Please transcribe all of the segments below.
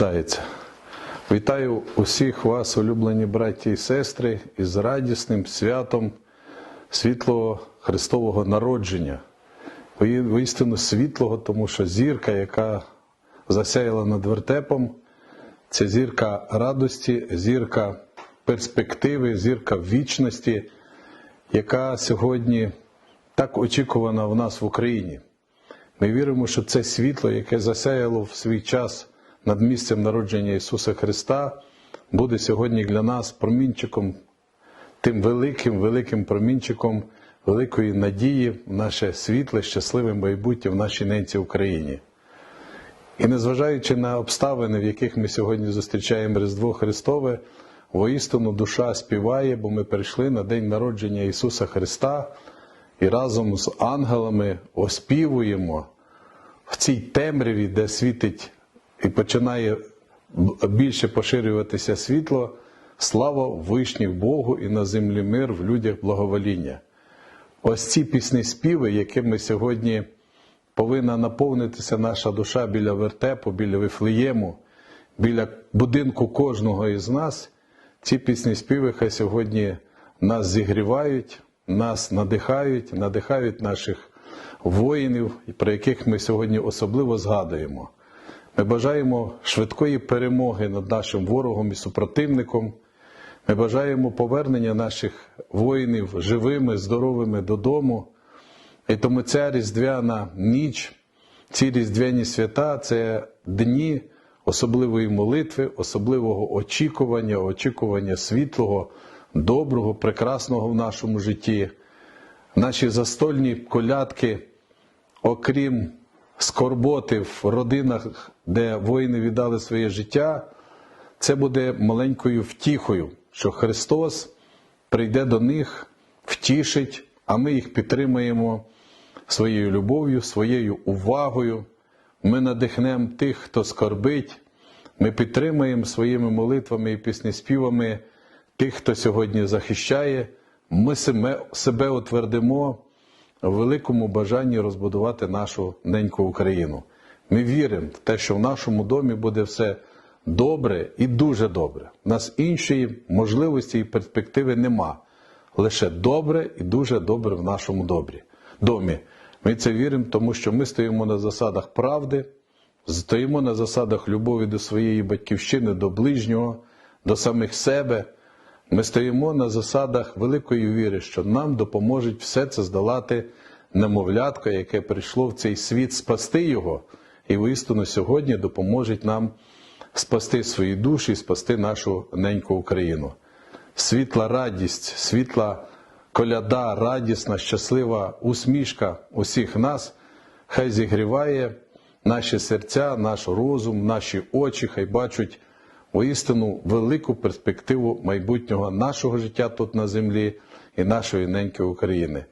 Вітається. Вітаю усіх вас, улюблені браті і сестри, із радісним святом світлого Христового народження. Воістину світлого, тому що зірка, яка засяяла над вертепом, це зірка радості, зірка перспективи, зірка вічності, яка сьогодні так очікувана в нас в Україні. Ми віримо, що це світло, яке засяяло в свій час над місцем народження Ісуса Христа, буде сьогодні для нас промінчиком, тим великим, великим промінчиком великої надії в наше світле, щасливе майбутнє в нашій ненці Україні. І незважаючи на обставини, в яких ми сьогодні зустрічаємо Різдво Христове, воістину душа співає, бо ми прийшли на день народження Ісуса Христа і разом з ангелами оспівуємо в цій темряві, де світить і починає більше поширюватися світло, слава вишні Богу і на землі мир в людях благовоління. Ось ці пісні співи, якими сьогодні повинна наповнитися наша душа біля вертепу, біля Вифлеєму, біля будинку кожного із нас. Ці пісні співи хай сьогодні нас зігрівають, нас надихають, надихають наших воїнів, про яких ми сьогодні особливо згадуємо. Ми бажаємо швидкої перемоги над нашим ворогом і супротивником. Ми бажаємо повернення наших воїнів живими, здоровими додому. І тому ця різдвяна ніч, ці різдвяні свята це дні особливої молитви, особливого очікування, очікування світлого, доброго, прекрасного в нашому житті. Наші застольні колядки, окрім скорботи в родинах, де воїни віддали своє життя, це буде маленькою втіхою, що Христос прийде до них, втішить, а ми їх підтримаємо своєю любов'ю, своєю увагою. Ми надихнемо тих, хто скорбить. Ми підтримуємо своїми молитвами і піснеспівами тих, хто сьогодні захищає. Ми себе, утвердимо в великому бажанні розбудувати нашу неньку Україну. Ми віримо в те, що в нашому домі буде все добре і дуже добре. У нас іншої можливості і перспективи нема. Лише добре і дуже добре в нашому добрі. домі. Ми це віримо, тому що ми стоїмо на засадах правди, стоїмо на засадах любові до своєї батьківщини, до ближнього, до самих себе. Ми стоїмо на засадах великої віри, що нам допоможуть все це здолати немовлятко, яке прийшло в цей світ, спасти його, і воістину сьогодні допоможуть нам спасти свої душі, спасти нашу неньку Україну. Світла радість, світла коляда, радісна, щаслива усмішка усіх нас, хай зігріває наші серця, наш розум, наші очі, хай бачать воістину велику перспективу майбутнього нашого життя тут на землі і нашої неньки України.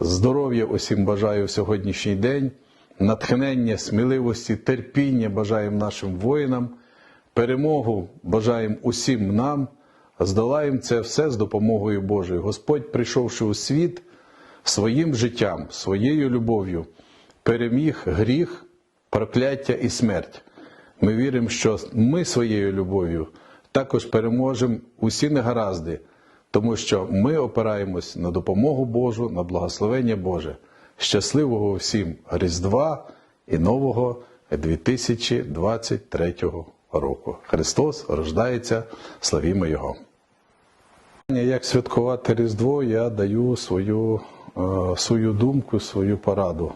Здоров'я усім бажаю в сьогоднішній день, натхнення, сміливості, терпіння бажаємо нашим воїнам, перемогу бажаємо усім нам, здолаємо це все з допомогою Божою. Господь, прийшовши у світ своїм життям, своєю любов'ю, переміг гріх, прокляття і смерть. Ми віримо, що ми своєю любов'ю також переможемо усі негаразди, тому що ми опираємось на допомогу Божу, на благословення Боже. Щасливого всім Різдва і нового 2023 року. Христос рождається, славімо Його. Як святкувати Різдво, я даю свою, е, свою думку, свою пораду.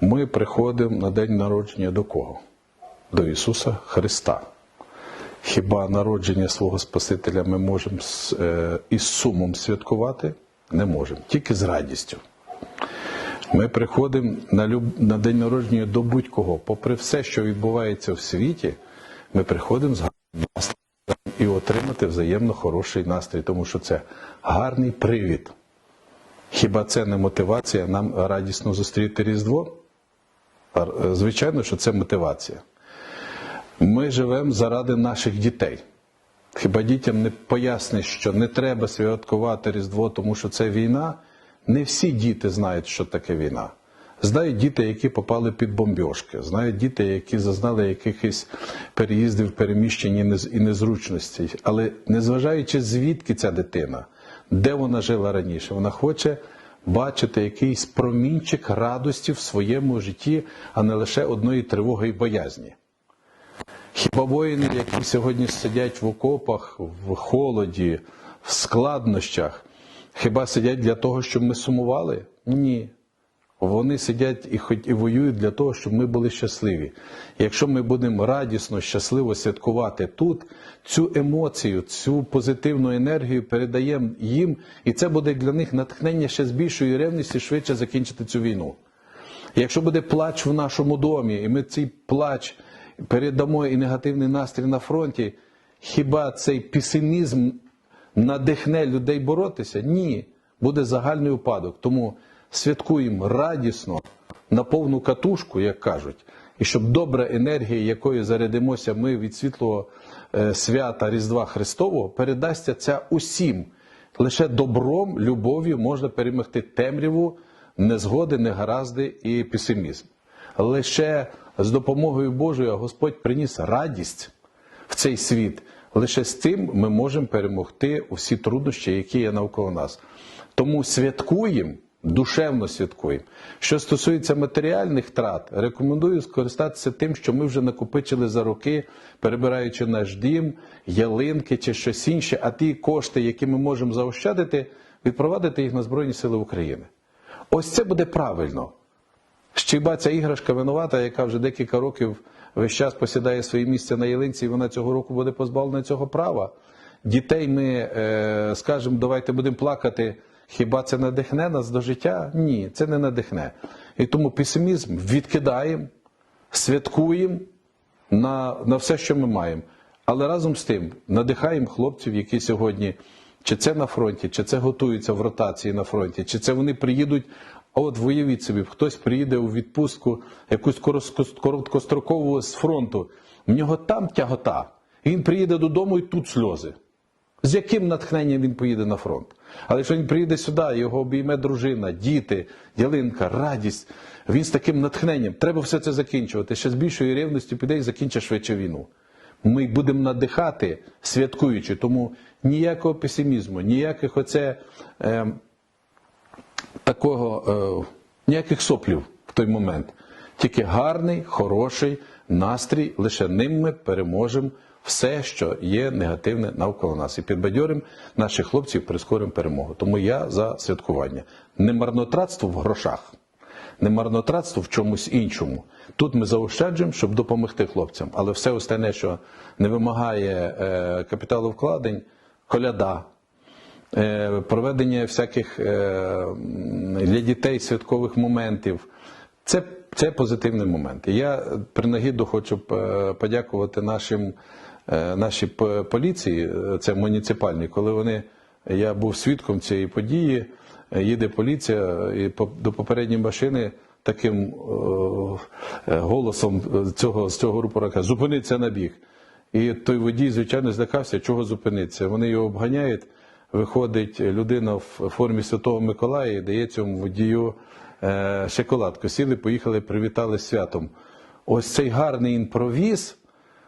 Ми приходимо на день народження до кого? До Ісуса Христа. Хіба народження свого Спасителя ми можемо е, із сумом святкувати? Не можемо, тільки з радістю. Ми приходимо на, люб... на день народження до будь-кого. Попри все, що відбувається в світі, ми приходимо з гарним настроєм і отримати взаємно хороший настрій, тому що це гарний привід. Хіба це не мотивація нам радісно зустріти Різдво? Звичайно, що це мотивація. Ми живемо заради наших дітей. Хіба дітям не поясниш, що не треба святкувати Різдво, тому що це війна? Не всі діти знають, що таке війна. Знають діти, які попали під бомбьошки, знають діти, які зазнали якихось переїздів, переміщень і незручностей. Але незважаючи звідки ця дитина, де вона жила раніше, вона хоче бачити якийсь промінчик радості в своєму житті, а не лише одної тривоги і боязні. Хіба воїни, які сьогодні сидять в окопах, в холоді, в складнощах, хіба сидять для того, щоб ми сумували? Ні. Вони сидять і хоч і воюють для того, щоб ми були щасливі. Якщо ми будемо радісно, щасливо святкувати тут, цю емоцію, цю позитивну енергію передаємо їм, і це буде для них натхнення ще з більшою ревністю швидше закінчити цю війну. Якщо буде плач в нашому домі, і ми цей плач передамо і негативний настрій на фронті, хіба цей песимізм надихне людей боротися? Ні, буде загальний упадок. Тому святкуємо радісно, на повну катушку, як кажуть, і щоб добра енергія, якою зарядимося ми від світлого е, свята Різдва Христового, передасться ця усім. Лише добром, любов'ю можна перемогти темряву, незгоди, негаразди і песимізм. Лише з допомогою Божою Господь приніс радість в цей світ. Лише з тим ми можемо перемогти усі труднощі, які є навколо нас. Тому святкуємо, душевно святкуємо. Що стосується матеріальних трат, рекомендую скористатися тим, що ми вже накопичили за роки, перебираючи наш дім, ялинки чи щось інше, а ті кошти, які ми можемо заощадити, відпровадити їх на Збройні Сили України. Ось це буде правильно. Щіба ця іграшка винувата, яка вже декілька років весь час посідає своє місце на ялинці, і вона цього року буде позбавлена цього права. Дітей ми е, скажемо, давайте будемо плакати. Хіба це надихне нас до життя? Ні, це не надихне. І тому песимізм відкидаємо, святкуємо на, на все, що ми маємо. Але разом з тим надихаємо хлопців, які сьогодні, чи це на фронті, чи це готуються в ротації на фронті, чи це вони приїдуть. А от виявіть собі, хтось приїде у відпустку якусь короткострокову з фронту, в нього там тягота. Він приїде додому і тут сльози. З яким натхненням він поїде на фронт? Але якщо він приїде сюди, його обійме дружина, діти, ялинка, радість, він з таким натхненням. Треба все це закінчувати. Ще з більшою рівністю піде і закінчить швидше війну. Ми будемо надихати, святкуючи, тому ніякого песимізму, ніяких оце е, такого, е, ніяких соплів в той момент. Тільки гарний, хороший настрій, лише ним ми переможемо все, що є негативне навколо нас. І підбадьоримо наших хлопців прискоримо перемогу. Тому я за святкування. Не марнотратство в грошах, не марнотратство в чомусь іншому. Тут ми заощаджуємо, щоб допомогти хлопцям. Але все остальне, що не вимагає е, капіталовкладень, коляда, е, проведення всяких е, для дітей святкових моментів. Це, це позитивний момент. І я принагідно хочу е, подякувати нашим, е, нашій поліції, е, це муніципальній, коли вони, я був свідком цієї події, е, їде поліція і до попередньої машини таким е, е, голосом цього, з цього рупора каже, зупиниться на біг. І той водій, звичайно, злякався, чого зупинитися. Вони його обганяють, виходить людина в формі Святого Миколая і дає цьому водію е, шоколадку. Сіли, поїхали, привітали святом. Ось цей гарний імпровіз,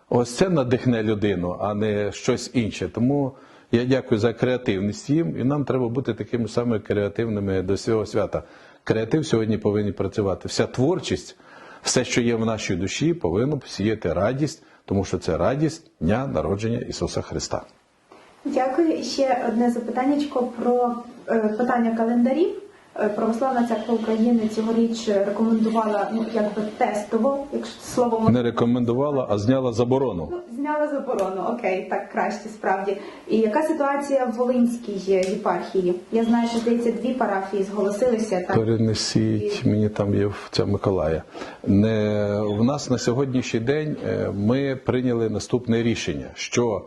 ось це надихне людину, а не щось інше. Тому я дякую за креативність їм, і нам треба бути такими самими креативними до цього свята. Креатив сьогодні повинен працювати. Вся творчість, все, що є в нашій душі, повинно сіяти радість, тому що це радість Дня народження Ісуса Христа. Дякую. І ще одне запитаннячко про е, питання календарів. Е, Православна церква України цьогоріч рекомендувала ну якби тестово, якщо слово можна Не рекомендувала, а зняла заборону. Ну, зняла заборону, окей, так краще справді. І яка ситуація в Волинській єпархії? Я знаю, що здається, дві парафії зголосилися. Так Перенесіть мені там є в ця Миколая. Не в нас на сьогоднішній день е, ми прийняли наступне рішення, що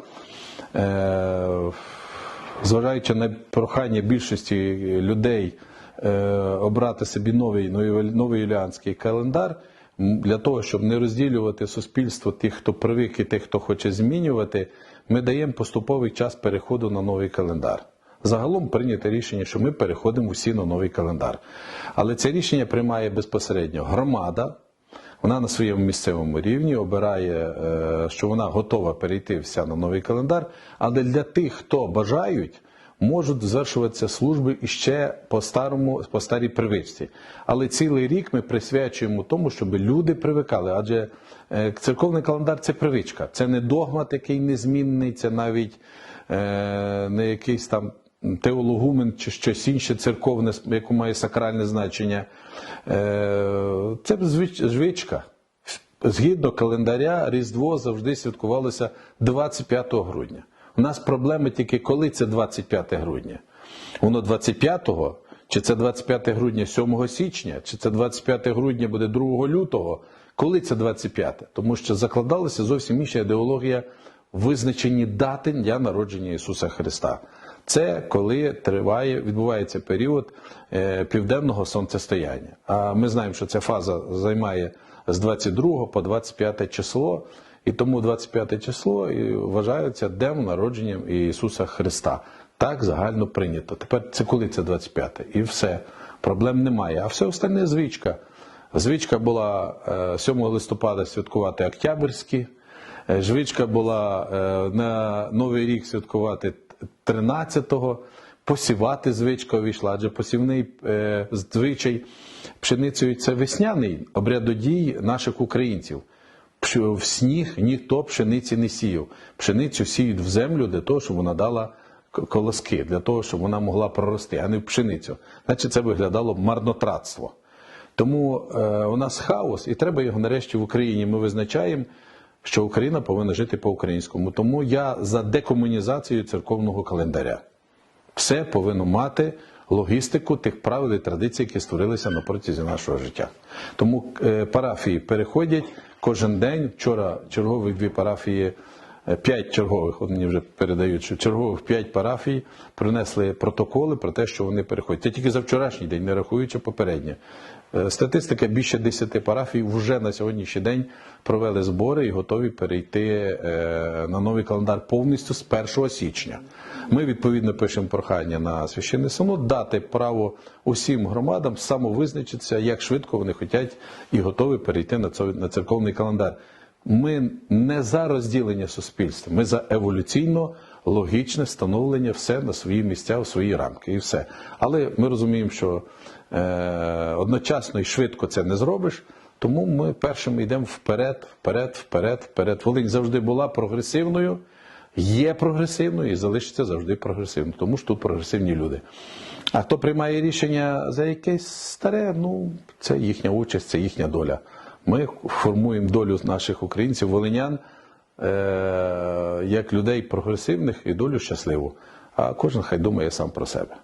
зважаючи на прохання більшості людей е, обрати собі новий новий- юліанський календар. Для того, щоб не розділювати суспільство тих, хто привик і тих, хто хоче змінювати, ми даємо поступовий час переходу на новий календар. загалом прийнято рішення, що ми переходимо всі на новий календар. Але це рішення приймає безпосередньо громада. Вона на своєму місцевому рівні обирає, е, що вона готова перейти вся на новий календар. Але для тих, хто бажають, можуть звершуватися служби іще по старому, по старій привичці. Але цілий рік ми присвячуємо тому, щоб люди привикали. Адже е, церковний календар це привичка, це не догмат, який незмінний, це навіть е, не якийсь там теологумен чи щось інше церковне, яке має сакральне значення. Е, Це звичка. Згідно календаря, Різдво завжди святкувалося 25 грудня. У нас проблеми тільки коли це 25 грудня. Воно 25-го, чи це 25 грудня 7 січня, чи це 25 грудня буде 2 лютого. Коли це 25? Тому що закладалася зовсім інша ідеологія визначені дати дня народження Ісуса Христа. Це коли триває, відбувається період е, південного сонцестояння. А ми знаємо, що ця фаза займає з 22 по 25 число, і тому 25 число вважається днем народженням Ісуса Христа. Так загально прийнято. Тепер це коли це 25 і все. Проблем немає. А все остальне звичка. Звичка була е, 7 листопада святкувати Октябрьські. Е, Звичка була е, на Новий рік святкувати 13-го, посівати звичка увійшла, адже посівний е, звичай пшеницею це весняний обрядодій наших українців. В сніг ніхто пшениці не сіяв. Пшеницю сіють в землю для того, щоб вона дала колоски, для того, щоб вона могла прорости, а не в пшеницю. Значить, це виглядало марнотратство. Тому е, у нас хаос, і треба його нарешті в Україні. Ми визначаємо, що Україна повинна жити по-українському. Тому я за декомунізацію церковного календаря. Все повинно мати логістику тих правил і традицій, які створилися на протязі нашого життя. Тому е, парафії переходять кожен день. Вчора чергові дві парафії, е, п'ять чергових, от мені вже передають, що чергових п'ять парафій принесли протоколи про те, що вони переходять. Це тільки за вчорашній день, не рахуючи попереднє. Е, Статистика більше 10 парафій вже на сьогоднішній день провели збори і готові перейти е, на новий календар повністю з 1 січня. Ми відповідно пишемо прохання на священний синод дати право усім громадам самовизначитися, як швидко вони хочуть і готові перейти на церковний календар. Ми не за розділення суспільства, ми за еволюційно логічне встановлення все на свої місця, у свої рамки, і все. Але ми розуміємо, що е, одночасно і швидко це не зробиш. Тому ми першими йдемо вперед, вперед, вперед, вперед. Волинь завжди була прогресивною, є прогресивною і залишиться завжди прогресивною, тому що тут прогресивні люди. А хто приймає рішення за якесь старе, ну це їхня участь, це їхня доля. Ми формуємо долю наших українців, волинян, як людей прогресивних і долю щасливу. А кожен хай думає сам про себе.